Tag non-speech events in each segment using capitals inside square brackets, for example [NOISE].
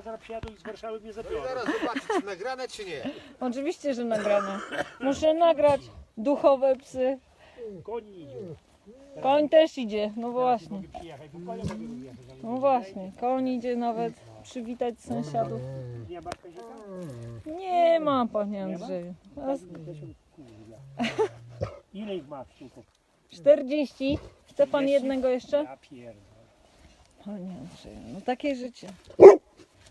Warszawa, zaraz przyjadą i z Warszawy mnie No i zabiorą. zaraz zobaczyć, czy nagrane, czy nie. [LAUGHS] Oczywiście, że nagrane. Muszę nagrać duchowe psy. Koni idzie. Koń też idzie, no Nie właśnie. mogę przyjechać, bo konia mogę wyjechać. ale No właśnie, koń idzie nawet przywitać sąsiadów. Nie ma koziołka? Nie ma, panie Andrzeju. Teraz Ile ich ma sztuków? 40. Chce pan jednego jeszcze? Ja pierdolę. Panie Andrzeju, no takie życie.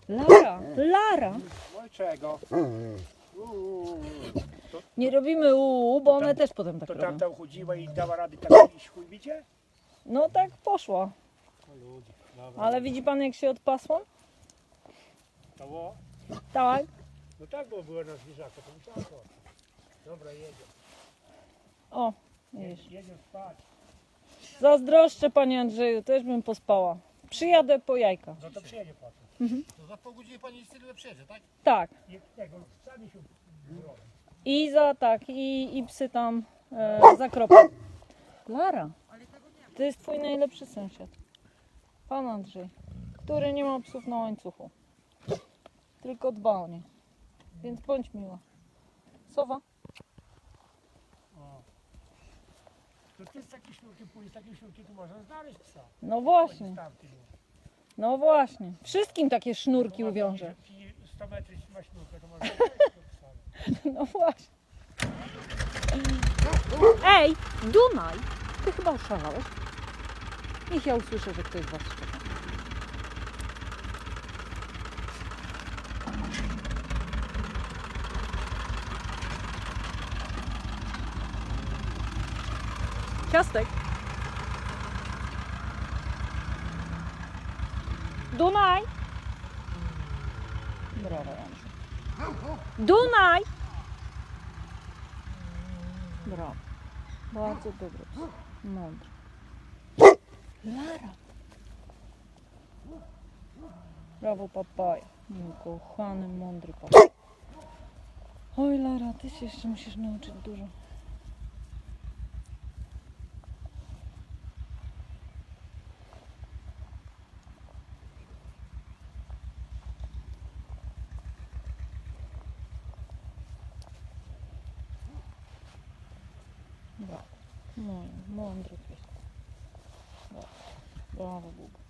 Lara, Lara. No i czego? Uuu, Nie robimy uuu, bo one też potem tak To robią. tam tam chodziła i dała rady tak iść chuj bicie? No tak poszło. O ludzie, dobra. Ale widzi pan jak się odpasło? To było? Tak. No tak było, było na zwierzaka, to musiało to. Dobra, jedzie. O, widzisz. Jedzie spać. Zazdroszczę panie Andrzeju, też bym pospała. Przyjadę po jajka. No to przyjedzie potem. To za pół godziny pani tyle przyjedzie, tak? Tak. I tego, sami się biorą. I za tak, i, i psy tam e, za. Lara, to jest twój najlepszy sąsiad. Pan Andrzej, który nie ma psów na łańcuchu. Tylko dba o nie. Więc bądź miła. Sowa? O. To ty z takim sznurkiem pójdziesz, z takim sznurkiem tu można znaleźć psa. No właśnie, Tamty, no. no właśnie. Wszystkim takie sznurki uwiążę. Ci 100 metrów ma sznurkę, to można znaleźć tego psa. No właśnie. Ej, Dunaj! Ty chyba oszalałeś. Niech ja usłyszę, że ktoś was szczeka. Ciastek. Dunaj! Brawo, Andrzej. Dunaj! Brawo. Bardzo dobry. Mądry. Lara. Brawo, papaja. Mój kochany, mądry papaja. Oj, Lara, ty się jeszcze musisz nauczyć dużo. Brawo. Mój mądry pies. Brawo. Brawo, Bóg.